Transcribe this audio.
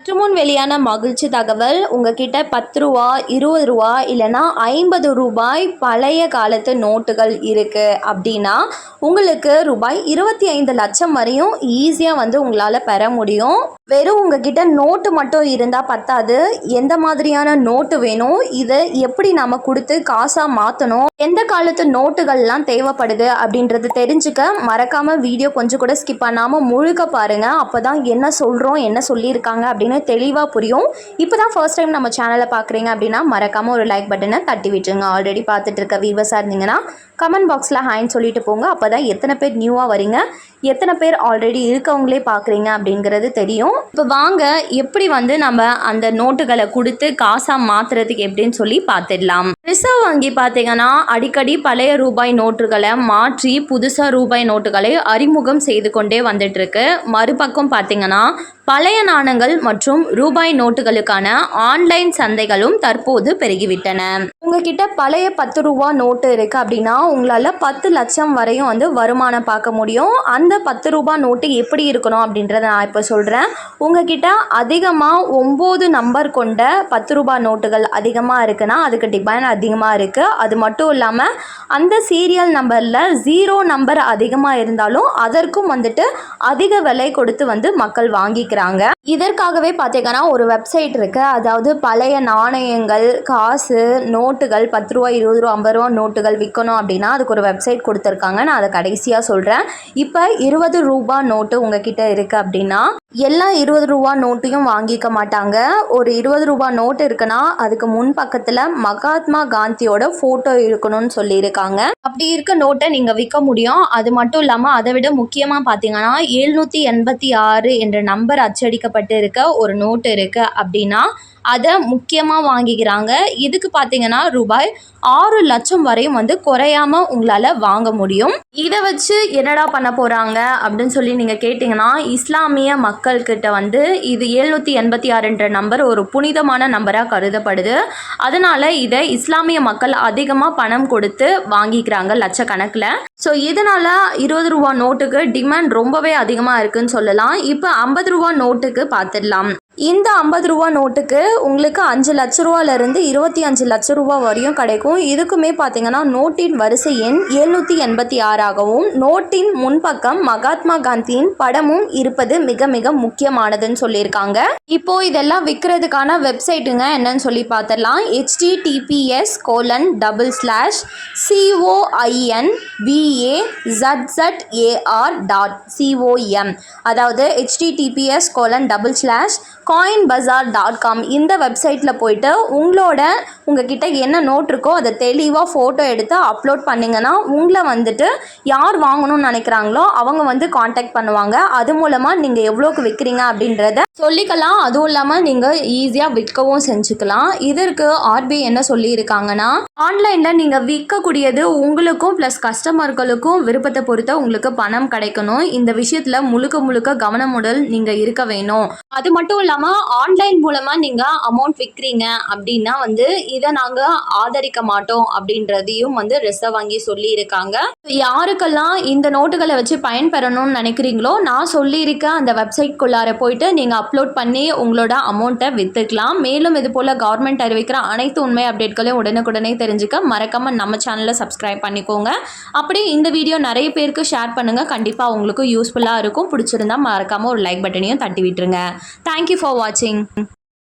சற்று முன் வெளியான மகிழ்ச்சி தகவல் உங்ககிட்ட பத்து ரூபா இருபது ரூபா இல்லைன்னா ஐம்பது ரூபாய் பழைய காலத்து நோட்டுகள் இருக்குது அப்படின்னா உங்களுக்கு ரூபாய் இருபத்தி ஐந்து லட்சம் வரையும் ஈஸியாக வந்து உங்களால் பெற முடியும். வெறும் உங்ககிட்ட நோட்டு மட்டும் இருந்தால் பத்தாது. எந்த மாதிரியான நோட்டு வேணும்? இதை எப்படி நம்ம கொடுத்து காசாக மாற்றணும் எந்த காலத்து நோட்டுகள்லாம் தேவைப்படுது அப்படின்றது தெரிஞ்சுக்க மறக்காமல் வீடியோ கொஞ்சம் கூட ஸ்கிப் பண்ணாமல் முழுக்க பாருங்கள் அப்போ தான் என்ன சொல்கிறோம் என்ன சொல்லியிருக்காங்க அப்படின்னு தெளிவாக புரியும். இப்போ தான் ஃபர்ஸ்ட் டைம் நம்ம சேனலை பார்க்குறீங்க அப்படின்னா மறக்காமல் ஒரு லைக் பட்டனை தட்டி விட்டுருங்க. ஆல்ரெடி பார்த்துட்டு இருக்க வீவர்ஸாக இருந்தீங்கன்னா கமெண்ட் பாக்ஸில் ஹாய்ன்னு சொல்லிட்டு போங்க. அப்போ தான் எத்தனை பேர் நியூவாக வரீங்க எத்தனை பேர் ஆல்ரெடி இருக்கவங்களே பார்க்குறீங்க அப்படிங்கிறது தெரியும். இப்போ வாங்க எப்படி வந்து நம்ம அந்த நோட்டுகளை கொடுத்து காசாக மாற்றுறதுக்கு எப்படின்னு சொல்லி பார்த்துடலாம் ரிசர்வ் வங்கி பார்த்தீங்கன்னா அடிக்கடி பழைய ரூபாய் நோட்டுகளை மாற்றி புதுசாக ரூபாய் நோட்டுகளை அறிமுகம் செய்து கொண்டே வந்துட்டுருக்கு. மறுபக்கம் பார்த்தீங்கன்னா பழைய நாணயங்கள் மற்றும் ரூபாய் நோட்டுகளுக்கான ஆன்லைன் சந்தைகளும் தற்போது பெருகிவிட்டன. உங்ககிட்ட பழைய பத்து ரூபா நோட்டு இருக்கு அப்படின்னா உங்களால் பத்து லட்சம் வரையும் வந்து வருமானம் பார்க்க முடியும். அந்த பத்து ரூபா நோட்டு எப்படி இருக்கணும் அப்படின்றத நான் இப்போ சொல்கிறேன் உங்ககிட்ட அதிகமாக ஒம்பது நம்பர் கொண்ட பத்து ரூபா நோட்டுகள் அதிகமாக இருக்குன்னா அதுக்கு டிமாண்ட் அதிகமாக இருக்குது அது மட்டும் இல்லாமல் அந்த சீரியல் நம்பரில் ஜீரோ நம்பர் அதிகமாக இருந்தாலும் அதற்கும் வந்துட்டு அதிக விலை கொடுத்து வந்து மக்கள் வாங்கிக்கிறாங்க. இதற்காகவே பார்த்தீங்கன்னா ஒரு வெப்சைட் இருக்குது அதாவது பழைய நாணயங்கள் காசு நோட்டுகள் பத்து ரூபா இருபது ரூபா ஐம்பது ரூபா நோட்டுகள் விற்கணும் அப்படின்னு அதுக்கு ஒரு வெப்சைட் கொடுத்துருக்காங்க. நான் அதை கடைசியாக சொல்கிறேன் இப்போ இருபது ரூபா நோட்டு உங்ககிட்ட இருக்குது அப்படின்னா எல்லா இருபது ரூபா நோட்டையும் வாங்கிக்க மாட்டாங்க. ஒரு இருபது ரூபா நோட்டு இருக்குன்னா அதுக்கு முன் பக்கத்தில் மகாத்மா காந்தியோட ஃபோட்டோ இருக்கணும்னு சொல்லியிருக்காங்க. அப்படி இருக்க நோட்டை நீங்கள் விற்க முடியும். அது மட்டும் இல்லாமல் அதை விட முக்கியமாக பார்த்தீங்கன்னா எழுநூற்றி எண்பத்தி ஆறு என்ற நம்பர் அச்சடிக்கப்பட்டு இருக்க ஒரு நோட்டு இருக்குது அப்படின்னா அதை முக்கியமாக வாங்கிக்கிறாங்க. இதுக்கு பார்த்தீங்கன்னா ரூபாய் ஆறு லட்சம் வரையும் வந்து குறையாம உங்களால் வாங்க முடியும். இதை வச்சு என்னடா பண்ண போகிறாங்க அப்படின்னு சொல்லி நீங்கள் கேட்டிங்கன்னா இஸ்லாமிய மக்கள்கிட்ட வந்து இது எழுநூற்றி எண்பத்தி ஆறுன்ற நம்பர் ஒரு புனிதமான நம்பராக கருதப்படுது. அதனால் இதை இஸ்லாமிய மக்கள் அதிகமாக பணம் கொடுத்து வாங்கிக்கிறாங்க லட்சக்கணக்கில். ஸோ இதனால் இருபது ரூபா நோட்டுக்கு டிமாண்ட் ரொம்பவே அதிகமாக இருக்குன்னு சொல்லலாம். இப்போ ஐம்பது ரூபா நோட்டுக்கு பார்த்துடலாம் இந்த ஐம்பது ரூபா நோட்டுக்கு உங்களுக்கு அஞ்சு லட்ச ரூபாலேருந்து இருபத்தி அஞ்சு லட்ச ரூபா வரையும் கிடைக்கும். இதுக்குமே பார்த்தீங்கன்னா நோட்டின் வரிசை எண் எழுநூற்றி எண்பத்தி ஆறாகவும் நோட்டின் முன்பக்கம் மகாத்மா காந்தியின் படமும் இருப்பது மிக மிக முக்கியமானதுன்னு சொல்லியிருக்காங்க. இப்போ இதெல்லாம் விற்கிறதுக்கான வெப்சைட்டுங்க என்னன்னு சொல்லி பார்த்துடலாம். HTTPS colon double slash COIN BA ZZ AR dot COM அதாவது HTTPS colon double slash coin bazaar dot com இந்த வெப்சைட்டில் போயிட்டு உங்களோட உங்ககிட்ட என்ன நோட் இருக்கோ அதை தெளிவாக ஃபோட்டோ எடுத்து அப்லோட் பண்ணிங்கன்னா உங்களை வந்துட்டு யார் வாங்கணும்னு நினைக்கிறாங்களோ அவங்க வந்து காண்டாக்ட் பண்ணுவாங்க. அது மூலமாக நீங்கள் எவ்வளோக்கு விற்கிறீங்க அப்படின்றத சொல்லிக்கலாம். அதுவும் இல்லாமல் நீங்கள் ஈஸியாக விற்கவும் செஞ்சுக்கலாம். இதற்கு ஆர்பிஐ என்ன சொல்லியிருக்காங்கன்னா ஆன்லைனில் நீங்கள் விற்கக்கூடியது உங்களுக்கும் ப்ளஸ் கஸ்டமர்களுக்கும் விருப்பத்தை பொறுத்த உங்களுக்கு பணம் கிடைக்கணும். இந்த விஷயத்தில் முழுக்க முழுக்க கவனமுடல் நீங்கள் இருக்க வேணும். அது மட்டும் இல்லாமல் ஆன்லைன் மூலமாக நீங்கள் அமௌண்ட் விற்கிறீங்க அப்படின்னா வந்து இதை நாங்கள் ஆதரிக்க மாட்டோம் அப்படின்றதையும் வந்து ரிசர்வ் வங்கி சொல்லியிருக்காங்க. யாருக்கெல்லாம் இந்த நோட்டுகளை வச்சு பயன்பெறணும்னு நினைக்கிறீங்களோ நான் சொல்லியிருக்க அந்த வெப்சைட்குள்ளார போயிட்டு நீங்கள் அப்லோட் பண்ணி உங்களோட அமௌண்ட்டை விற்றுக்கலாம் மேலும் இது போல் கவர்மெண்ட் அறிவிக்கிற அனைத்து உண்மை அப்டேட்களையும் உடனுக்குடனே தெரிஞ்சுக்க மறக்காமல் நம்ம சேனலை சப்ஸ்கிரைப் பண்ணிக்கோங்க. அப்படி இந்த வீடியோ நிறைய பேருக்கு ஷேர் பண்ணுங்கள் கண்டிப்பாக உங்களுக்கு யூஸ்ஃபுல்லாக இருக்கும். பிடிச்சிருந்தா மறக்காமல் ஒரு லைக் பட்டனையும் தட்டி விட்டுருங்க தேங்க்யூ ஃபார் for watching.